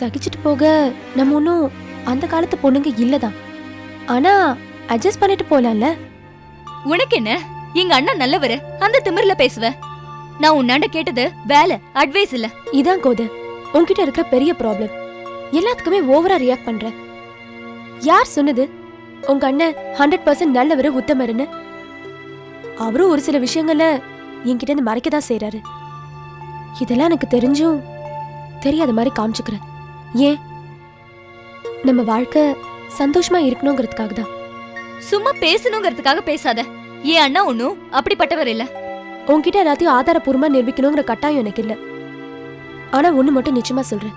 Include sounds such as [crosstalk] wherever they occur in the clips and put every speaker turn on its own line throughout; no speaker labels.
சகிச்சுட்டு போக நம்ம ஒன்றும் அந்த காலத்து பொண்ணுங்க இல்லதான். ஆனா அட்ஜஸ்ட் பண்ணிட்டு போலாம்ல?
உனக்கு என்ன? எங்க அண்ணன் நல்லவரு. அந்த திமிர்ல பேசுவ. நான் உன்னாண்ட கேட்டது வேலை அட்வைஸ் இல்ல.
இதான் கோது. உன்கிட்ட இருக்கிற பெரிய ப்ராப்ளம் எல்லாத்துக்குமே ஓவரா ரியாக்ட் பண்ற. யார் சொன்னது? உங்க அண்ணன் ஹண்ட்ரட் பர்சன்ட் நல்லவரு உத்தமருன்னு. அவரும் ஒரு சில விஷயங்கள என்கிட்ட இருந்து மறைக்க தான் செய்றாரு. இதெல்லாம் எனக்கு தெரிஞ்சும் தெரியாத மாதிரி காமிச்சுக்கிறேன் ஏன்? நம்ம வாழ்க்கை சந்தோஷமா இருக்கணுங்கிறதுக்காக தான்.
சும்மா பேசணுங்கிறதுக்காக பேசாத. என் அண்ணா ஒன்னும் அப்படிப்பட்டவர் இல்ல.
உன்கிட்ட எல்லாத்தையும் ஆதாரப்பூர்வமா நிரூபிக்கணுங்கிற கட்டாயம் எனக்கு இல்ல. ஆனா ஒண்ணு மட்டும் நிச்சயமா சொல்றேன்.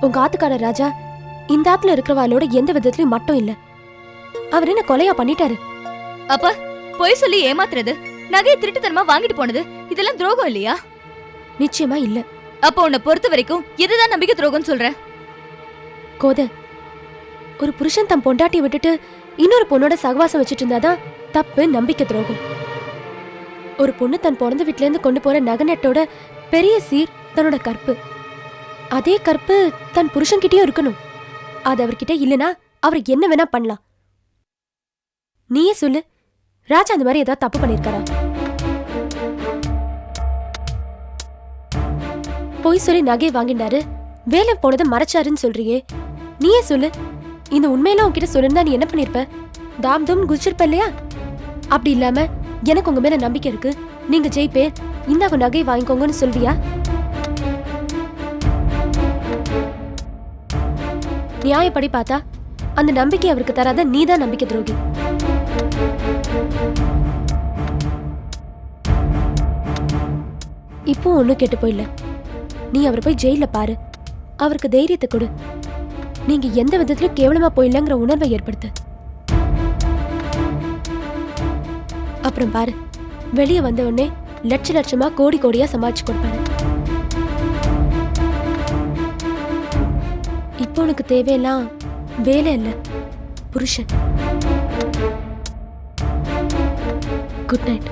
உங்க ஆத்துக்கார ராஜா இந்த ஆத்துல இருக்கிறவாளோட எந்த விதத்திலயும் மட்டும் இல்ல. அவர் என்ன கொலையா பண்ணிட்டாரு?
அப்ப பொய் சொல்லி ஏமாத்துறது? நகையை திருட்டுத்தனமா வாங்கிட்டு போனது? இதெல்லாம் துரோகம் இல்லையா?
நிச்சயமா இல்ல.
அப்ப உன்னை பொறுத்த வரைக்கும் இதுதான் நம்பிக்கை துரோகம்னு சொல்ற?
கோத ஒரு புருஷன் தன் பொண்டாட்டியை விட்டுட்டு இன்னொரு பொண்ணோட சகவாசம் வச்சுட்டு இருந்தாதான் தப்பு நம்பிக்கை துரோகம். ஒரு பொண்ணு தன் பிறந்த வீட்ல இருந்து கொண்டு போற நகநட்டோட பெரிய சீர் தன்னோட கற்பு. அதே கற்பு தன் புருஷன்கிட்டயும் இருக்கணும். அது அவர்கிட்ட இல்லனா அவர் என்ன வேணா பண்ணலாம். நீயே சொல்லு ராஜா அந்த மாதிரி ஏதாவது தப்பு பண்ணிருக்காரா பொய் சொல்லி நகை வாங்கினாரு. வேலை போனதை மறைச்சாருன்னு சொல்றியே. நீயே சொல்லு. இந்த உண்மையெல்லாம் உன்கிட்ட சொல்லிருந்தா நீ என்ன பண்ணிருப்ப? தாம் தூம் குதிச்சிருப்ப இல்லையா? அப்படி இல்லாம எனக்கு உங்க மேல நம்பிக்கை இருக்கு. நீங்க ஜெயிப்பேர் இந்தாங்க நகை வாங்கிக்கோங்கன்னு சொல்வியா நியாயப்படி பார்த்தா அந்த நம்பிக்கை அவருக்கு தராத நீதான் நம்பிக்கை துரோகி. இப்போ ஒன்றும் கெட்டு போயில்ல. நீ அவரை போய் ஜெயில பாரு. அவருக்கு தைரியத்தை கொடு. நீங்க எந்த விதத்திலும் கேவலமா போயிடலங்கிற உணர்வை ஏற்படுத்து. அப்புறம் பாரு வெளியே வந்த உடனே லட்ச லட்சமா கோடி கோடியா சமாளிச்சு கொடுப்பாரு. இப்போ உனக்கு தேவையெல்லாம் வேலை இல்ல புருஷன். Good night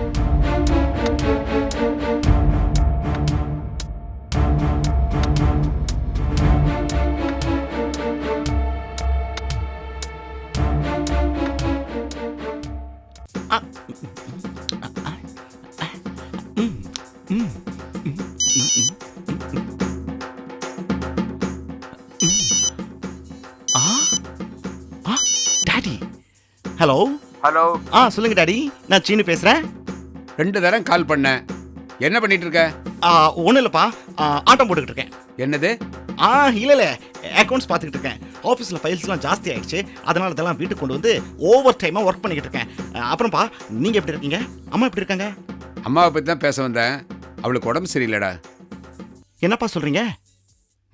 hello. ஆ சொல்லுங்க டாடி. நான் சீனு பேசுறேன்.
ரெண்டு தரம் கால் பண்ணேன் என்ன பண்ணிட்டு இருக்க
ஆ ஒன்றும் இல்லைப்பா. ஆட்டம் போட்டுக்கிட்டு இருக்கேன்
என்னது?
ஆ இல்லை இல்லை. அக்கௌண்ட்ஸ் பார்த்துக்கிட்டு இருக்கேன் ஆஃபீஸில் ஃபைல்ஸ்லாம் ஜாஸ்தி ஆயிடுச்சு. அதனால இதெல்லாம் வீட்டுக்கு கொண்டு வந்து ஓவர் டைமாக ஒர்க் பண்ணிக்கிட்டு இருக்கேன் அப்புறம்ப்பா நீங்கள் எப்படி இருக்கீங்க? அம்மா எப்படி இருக்காங்க?
அம்மாவை பத்தி தான் பேச வந்தேன். அவளுக்கு உடம்பு சரியில்லைடா.
என்னப்பா சொல்கிறீங்க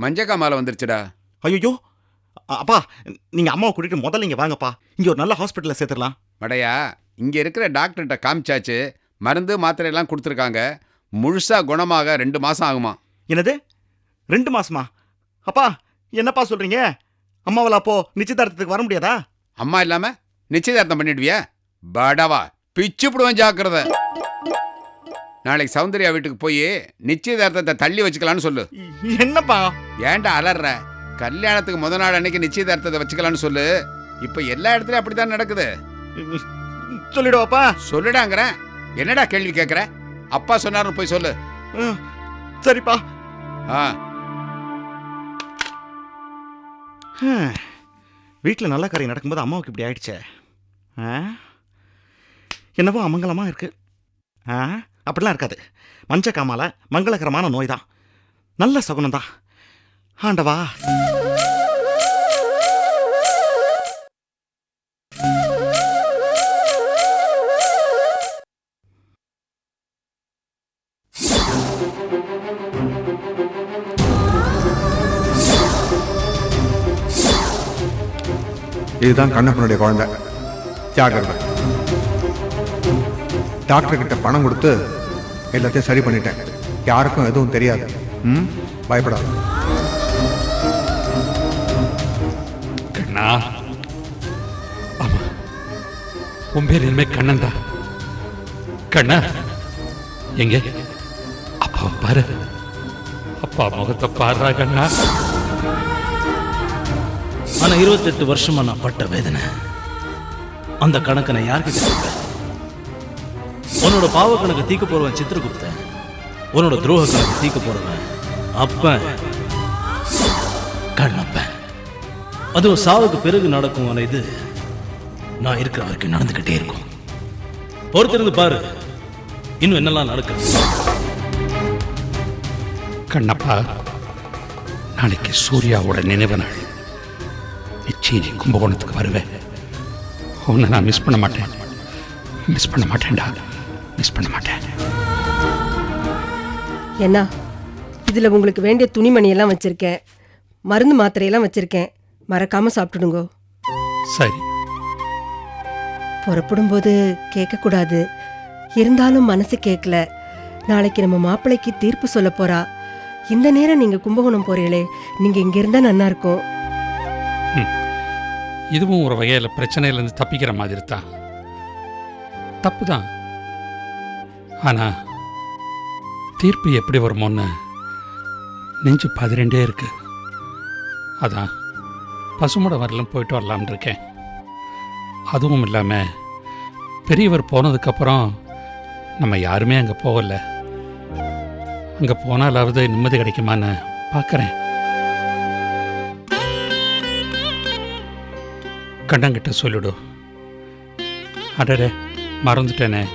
மஞ்சக்காமால வந்துருச்சுடா.
ஐயோ அப்பா நீங்கள் அம்மாவை கூட்டிகிட்டு முதல்ல இங்கே வாங்கப்பா. இங்கே ஒரு நல்ல ஹாஸ்பிட்டலில் சேர்த்துடலாம்.
மடையா இங்க இருக்கிற டாக்டர்கிட்ட காமிச்சாச்சு மருந்து மாத்திரை எல்லாம் கொடுத்துருக்காங்க முழுசா குணமாக ரெண்டு மாசம் ஆகுமா?
என்னது? ரெண்டு மாசமா? அப்பா என்னப்பா சொல்கிறீங்க அம்மாவில் அப்போ நிச்சயதார்த்தத்துக்கு வர முடியாதா?
அம்மா இல்லாம நிச்சயதார்த்தம் பண்ணிடுவியா? படவா பிச்சு புடுவேன் ஜாக்கிரதை. நாளைக்கு சௌந்தர்யா வீட்டுக்கு போய் நிச்சயதார்த்தத்தை தள்ளி வச்சுக்கலாம்னு சொல்லு.
என்னப்பா?
ஏன்டா அலற கல்யாணத்துக்கு முத நாள் அன்னைக்கு நிச்சயதார்த்தத்தை வச்சுக்கலாம்னு சொல்லு. இப்ப எல்லா இடத்துலயும் அப்படித்தான் நடக்குது.
சொல்லிடுவாப்பா.
சொல்லுடாங்கிறேன் என்னடா கேள்வி கேட்குற அப்பா சொன்னாருன்னு போய் சொல்லு.
சரிப்பா.
ஆ.
வீட்டில் நல்ல காரியம் நடக்கும்போது அம்மாவுக்கு இப்படி ஆயிடுச்சே? என்னவோ அமங்கலமாக இருக்கு. ஆ? அப்படிலாம் இருக்காது. மஞ்ச காமால மங்களகரமான நோய் தான் நல்ல சகுனம் தான் ஆண்டவா.
இதுதான் கண்ணப்பனுடைய குழந்தை. ஜாகிரதை டாக்டர் கிட்ட பணம் கொடுத்து எல்லாத்தையும் சரி பண்ணிட்டேன். யாருக்கும் எதுவும் தெரியாது. ம்? பயப்படாது.
கண்ணா. ஆமா. உன் பேர் இனிமே கண்ணன் தான். கண்ணா. எங்க? அப்பா பாரு. அப்பா முகத்தை பாடுறா கண்ணா.
ஆனா இருபத்தெட்டு வருஷமா நான் பட்ட வேதனை. அந்த கணக்கை நான் யார்கிட்ட உன்னோட பாவ கணக்கு தீக்க போறவன் சித்திரகுப்தன் உன்னோட துரோக கணக்கு தீக்க போறவன் அப்பன். கண்ணப்பன். அதுவும் சாவுக்கு பிறகு நடக்கும் ஆனால் இது நான் இருக்கிற வரைக்கும் நடந்துகிட்டே இருக்கும். பொறுத்திருந்து பாரு. இன்னும் என்னெல்லாம் நடக்குது?
கண்ணப்பா நாளைக்கு சூர்யாவோட நினைவு நாள். நீ கும்பகோணத்துக்கு வருவேன். உன்னை நான் மிஸ் பண்ண மாட்டேன். மிஸ் பண்ண மாட்டேன்டா. மிஸ் பண்ண மாட்டேன்.
என்ன இதில் உங்களுக்கு வேண்டிய துணிமணி எல்லாம் வச்சுருக்கேன். மருந்து மாத்திரையெல்லாம் வச்சுருக்கேன். மறக்காமல் சாப்பிட்டுடுங்கோ.
சரி.
புறப்படும்போது கேட்கக்கூடாது. இருந்தாலும் மனசு கேட்கல. நாளைக்கு நம்ம மாப்பிள்ளைக்கு தீர்ப்பு சொல்ல போறா. இந்த நேரம் நீங்கள் கும்பகோணம் போறீங்களே. நீங்கள் இங்கே இருந்தால் நன்னா இருக்கும்.
இதுவும் ஒரு வகையில் பிரச்சனையிலேருந்து தப்பிக்கிற மாதிரி தான். தப்பு தான் ஆனால் தீர்ப்பு எப்படி வருமோன்னு நெஞ்சு பதிரெண்டே இருக்கு. அதான் பசுமட வரலும் போயிட்டு வரலாம்னு இருக்கேன். அதுவும் இல்லாமல் பெரியவர் போனதுக்கப்புறம் நம்ம யாருமே அங்கே போகல. அங்கே போனாலாவது நிம்மதி கிடைக்குமான்னு பார்க்குறேன் கண்டங்கிட்ட சொல்லிடு. அடரே மறந்துட்டேனே.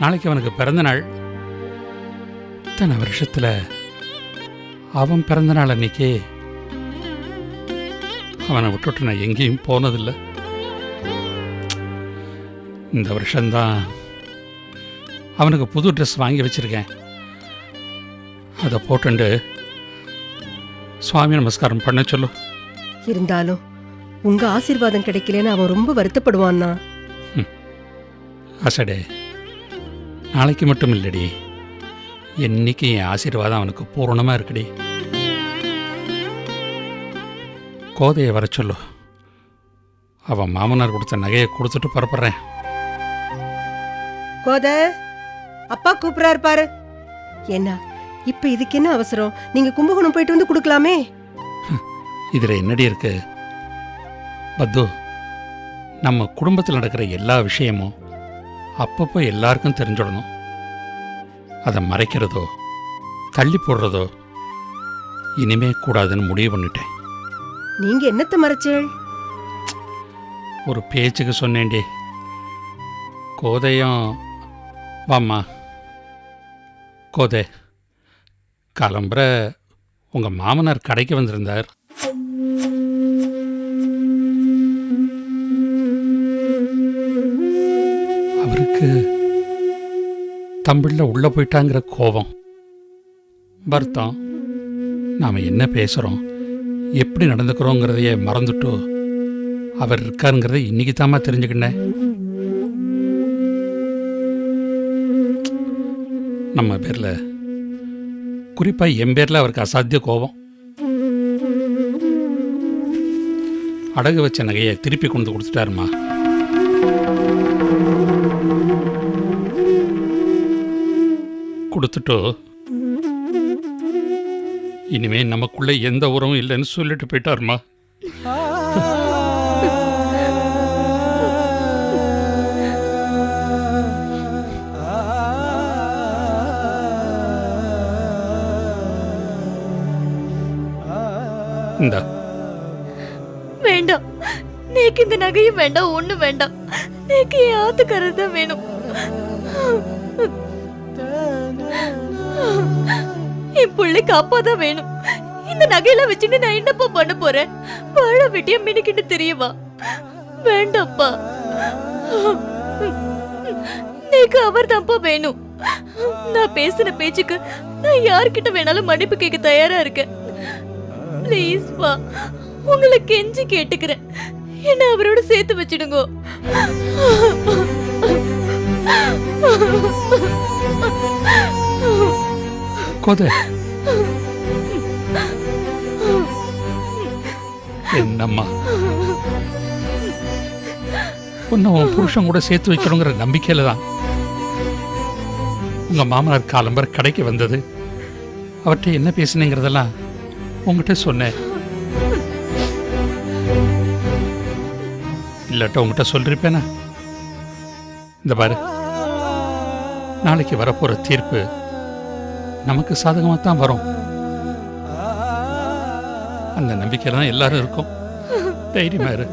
நாளைக்கு அவனுக்கு பிறந்த நாள். இத்தனை வருஷத்தில் அவன் பிறந்த நாள் அன்னைக்கு அவனை விட்டுட்டு நான் எங்கேயும் போனதில்லை. இந்த வருஷம்தான் அவனுக்கு புது ட்ரெஸ் வாங்கி வச்சிருக்கேன். அதை போட்டுண்டு சுவாமி நமஸ்காரம் பண்ண சொல்லு.
இருந்தாலும் உங்க ஆசீர்வாதம் கிடைக்கலன்னு அவன் ரொம்ப வருத்தப்படுவான்னா?
அசடே நாளைக்கு மட்டும் இல்லடி. என்னைக்கு என் ஆசீர்வாதம் அவனுக்கு பூரணமாக இருக்குடி? கோதையை வர சொல்லு. அவன் மாமனார் கொடுத்த நகையை கொடுத்துட்டு புறப்படுறேன்.
கோத அப்பா கூப்பிடாரு பாரு. என்ன இப்ப இதுக்கு என்ன அவசரம்? நீங்க கும்பகோணம் போயிட்டு வந்து கொடுக்கலாமே.
இதில் என்னடி இருக்கு? பத்து நம்ம குடும்பத்தில் நடக்கிற எல்லா விஷயமும் அப்பப்போ எல்லாருக்கும் தெரிஞ்சிடணும். அதை மறைக்கிறதோ தள்ளி போடுறதோ இனிமே கூடாதுன்னு முடிவு பண்ணிட்டேன்.
நீங்க என்னத்த மறைச்சேள்?
ஒரு பேச்சுக்கு சொன்னேன்டி. கோதையும் வாம்மா. கோதை காலம்புற உங்கள் மாமனார் கடைக்கு வந்திருந்தார். அவருக்கு தமிழில் உள்ளே போயிட்டாங்கிற கோபம். வருத்தம். நாம் என்ன பேசுகிறோம் எப்படி நடந்துக்கிறோங்கிறதையே மறந்துட்டோ அவர் இருக்காருங்கிறத இன்னைக்கு தாமா தெரிஞ்சுக்கிட்டேன் நம்ம பேரில் குறிப்பாக என் பேரில் அவருக்கு அசாத்திய கோபம். அடகு வச்ச நகையை திருப்பி கொண்டு கொடுத்துட்டாருமா கொடுத்துட்டோ? இனிமே நமக்குள்ள எந்த உறவும் இல்லைன்னு சொல்லிட்டு போயிட்டாருமா. இந்தா.
வேண்டாம். நேக்கு இந்த நகையும் வேண்டாம் ஒண்ணு வேண்டாம். நேக்கு என் ஆத்துக்காரர் தான் வேணும். என் பிள்ளைக்கு அப்பா தான் வேணும். இந்த நகையெல்லாம் வச்சுட்டு நான் என்னப்பா பண்ண போறேன்? வாழ வெட்டியா மினுக்கிட்டு தெரியவா? வேண்டாப்பா நீக்கு அவர் தான்ப்பா வேணும். நான் பேசின பேச்சுக்கு நான் யார்கிட்ட வேணாலும் மன்னிப்பு கேட்க தயாரா இருக்கேன். ப்ளீஸ் பா உங்களை கெஞ்சி கேட்டுக்கிறேன். என்ன அவரோட சேர்த்து வச்சிடுங்கோ.
கோதை என்னம்மா? உன்னை உன் புருஷன் கூட சேர்த்து வைக்கணுங்கிற நம்பிக்கையில தான். உங்க மாமனார் காலம்பர் கடைக்கு வந்தது. அவர்கிட்ட என்ன பேசுனேங்கிறதெல்லாம் உங்ககிட்ட சொன்னேன். இல்லாட்ட உங்ககிட்ட சொல்லிருப்பேனா? இந்த பாரு நாளைக்கு வரப்போற தீர்ப்பு நமக்கு சாதகமாக தான் வரும். அந்த நம்பிக்கையில தான் எல்லாரும் இருக்கும். தைரியமா இரு.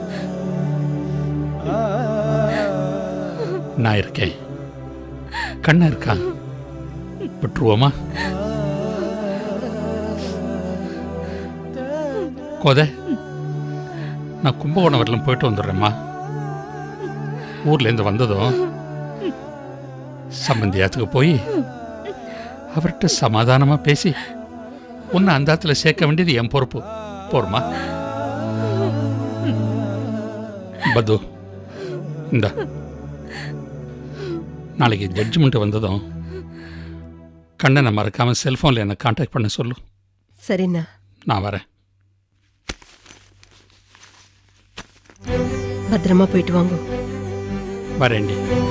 நான் இருக்கேன். கண்ணா இருக்கா? விட்டுருவோமா? கோத நான் கும்பகோணம் வரலும் போயிட்டு வந்துடுறேம்மா. ஊர்லேருந்து வந்ததும் சம்பந்தியாத்துக்கு போய் அவர்கிட்ட சமாதானமாக பேசி உன்னை அந்த இடத்துல சேர்க்க வேண்டியது என் பொறுப்பு. போருமா? பது இந்த. நாளைக்கு ஜட்ஜ்மெண்ட் வந்ததும் கண்ணனை மறக்காமல் செல்ஃபோனில் என்னை காண்டாக்ட் பண்ண சொல்லு.
சரிண்ணா.
நான் வரேன்.
பத்திரமா போயிட்டு வாங்க.
வரேன்டி.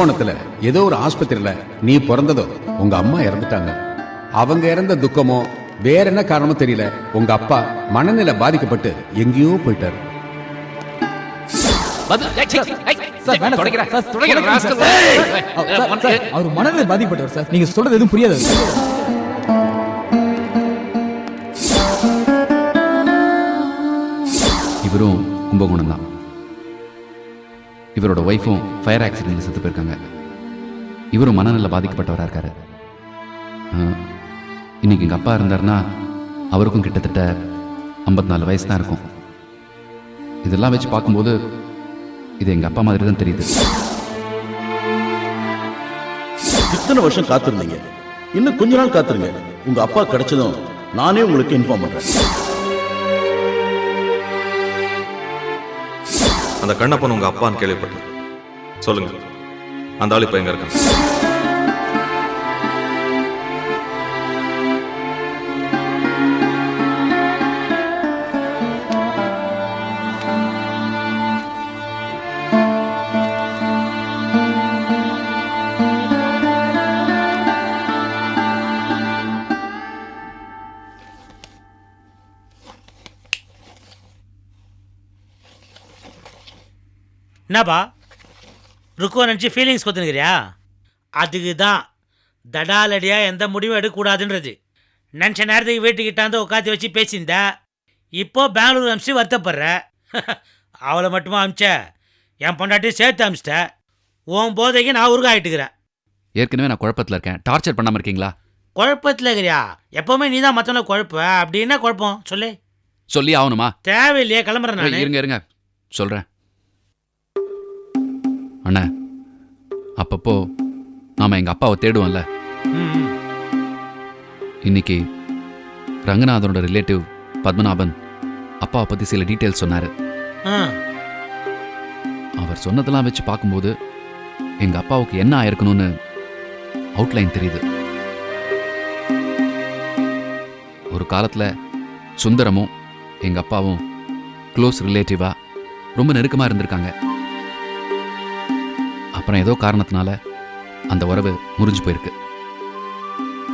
கும்போணத்துல ஏதோ ஒரு ஆஸ்பத்திரியில நீ பிறந்ததோ உங்க அம்மா இறந்துட்டாங்க. அவங்க இறந்த துக்கமோ வேற என்ன காரணமோ தெரியல. உங்க அப்பா மனநிலை பாதிக்கப்பட்டு எங்கேயோ போயிட்டாரு.
அவர் மனநிலை பாதிக்கப்பட்டவர் சார். நீங்க சொல்றது எதுவும் புரியாது.
இவரும் கும்பகோணம் தான் இவரோட ஒய்ஃபும் ஃபயர் ஆக்சிடென்ட்ல செத்து போயிருக்காங்க. இவரும் மனநல பாதிக்கப்பட்டவராக இருக்காரு. இன்னைக்கு எங்கள் அப்பா இருந்தாருன்னா அவருக்கும் கிட்டத்தட்ட 54 நாலு வயசு தான் இருக்கும். இதெல்லாம் வச்சு பார்க்கும்போது இது எங்கள் அப்பா மாதிரி தான் தெரியுது.
இத்தனை வருஷம் காத்திருந்தீங்க. இன்னும் கொஞ்ச நாள் காத்திருங்க. உங்கள் அப்பா கிடைச்சதும் நானே உங்களுக்கு இன்ஃபார்ம் பண்ணுறேன்
அந்த கண்ணப்பன் உங்க அப்பான்னு கேள்விப்பட்டேன். சொல்லுங்க. அந்த ஆள் இப்ப எங்க இருக்கான்?
என்னப்பா? ருக்குவ நினச்சி ஃபீலிங்ஸ் கொத்துனுக்கிறியா? அதுக்கு தான் தடாலடியாக எந்த முடிவும் எடுக்கக்கூடாதுன்றது. நினச்ச நேரத்துக்கு வீட்டுக்கிட்டாந்து உட்காந்து வச்சு பேசியிருந்த இப்போ பெங்களூர் அமிச்சு வருத்தப்படுற. [laughs] அவளை மட்டுமா அமிச்ச? என் பொண்டாட்டியும் சேர்த்து அமிச்சிட்ட. உன் போதைக்கு நான் உருகாயிட்டுக்கிறேன்.
ஏற்கனவே நான் குழப்பத்தில் இருக்கேன். டார்ச்சர் பண்ணாமல் இருக்கீங்களா?
குழப்பத்தில் இருக்கிறியா? எப்போவுமே நீ தான் மற்றவனை குழப்ப. அப்படி என்ன குழப்பம்? சொல்லு.
சொல்லி ஆகணுமா?
தேவையில்லையே கிளம்புறேன்
இருங்க இருங்க. சொல்கிறேன் அண்ணா அப்பப்போ நாம எங்கள் அப்பாவை தேடுவோம்ல. இன்னைக்கு ரங்கநாதனோட ரிலேட்டிவ் பத்மநாபன் அப்பாவை பற்றி சில டீட்டெயில்ஸ் சொன்னார். அவர் சொன்னதெல்லாம் வச்சு பார்க்கும்போது எங்கள் அப்பாவுக்கு என்ன ஆயிருக்கணும்னு அவுட்லைன் தெரியுது. ஒரு காலத்தில் சுந்தரமும் எங்கள் அப்பாவும் க்ளோஸ் ரிலேட்டிவாக ரொம்ப நெருக்கமாக இருந்திருக்காங்க. அப்புறம் ஏதோ காரணத்தினால அந்த உறவு முறிஞ்சு போயிருக்கு.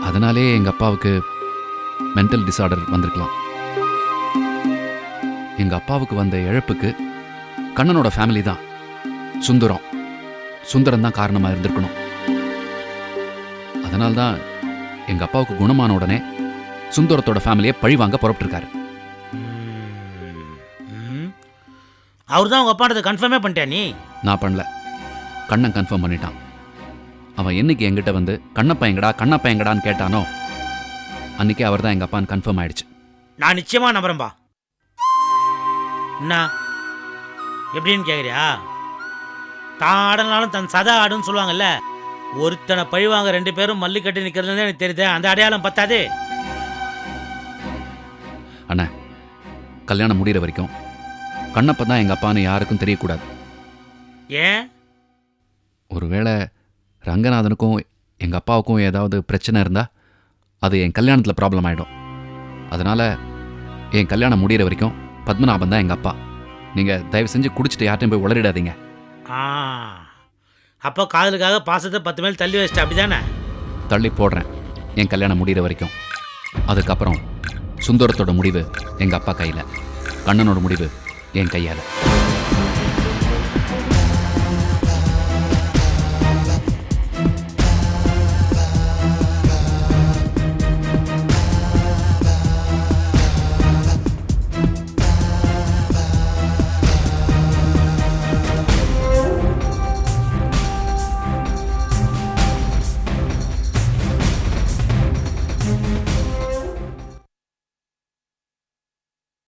அதனாலே எங்கள் அப்பாவுக்கு மென்டல் டிசார்டர் வந்திருக்கலாம். எங்கள் அப்பாவுக்கு வந்த இழப்புக்கு கண்ணனோட ஃபேமிலி தான் சுந்தரம். சுந்தரம் தான் காரணமாக இருந்திருக்கணும். அதனால்தான் எங்கள் அப்பாவுக்கு குணமான உடனே சுந்தரத்தோட ஃபேமிலியை பழி வாங்க புறப்பட்டிருக்காரு.
அவர் தான் உங்கள் அப்பான்றதை கன்ஃபார்மே பண்ணிட்டியா நீ?
நான் பண்ணல. கண்ணன் கன்ஃபார்ம் பண்ணிட்டான். அவன் என்னைக்கு என்கிட்ட வந்து கண்ணப்பா எங்கடா கண்ணப்பா எங்கடான்னு கேட்டானோ? அன்னைக்கே அவர் தான் எங்கள் அப்பான்னு கன்ஃபார்ம் ஆயிடுச்சு.
நான் நிச்சயமாக நம்புறேன்பா என்ன எப்படின்னு கேட்குறியா தான் ஆடனாலும் தன் சதா ஆடுன்னு சொல்லுவாங்கல்ல? ஒருத்தனை பழிவாங்க ரெண்டு பேரும் மல்லி கட்டி எனக்கு தெரியுது. அந்த அடையாளம் பத்தாது.
அண்ணா கல்யாணம் முடிகிற வரைக்கும் கண்ணப்ப தான் எங்கள் அப்பான்னு யாருக்கும் தெரியக்கூடாது.
ஏன்?
ஒருவேளை ரங்கநாதனுக்கும் எங்கள் அப்பாவுக்கும் ஏதாவது பிரச்சனை இருந்தால் அது என் கல்யாணத்தில் ப்ராப்ளம் ஆகிடும் அதனால் என் கல்யாணம் முடிகிற வரைக்கும் பத்மநாபன் தான் எங்கள் அப்பா நீங்கள் தயவு செஞ்சு குடிச்சிட்டு யார்ட்டையும் போய் உளறிடாதீங்க.
ஆ அப்போ காதலுக்காக பாசத்தை பத்து மேல் தள்ளி வச்சிட்ட அப்படிதானே?
தள்ளி போடுறேன் என் கல்யாணம் முடிகிற வரைக்கும். அதுக்கப்புறம் சுந்தரத்தோட முடிவு எங்கள் அப்பா கையில். கண்ணனோட முடிவு என் கையால்.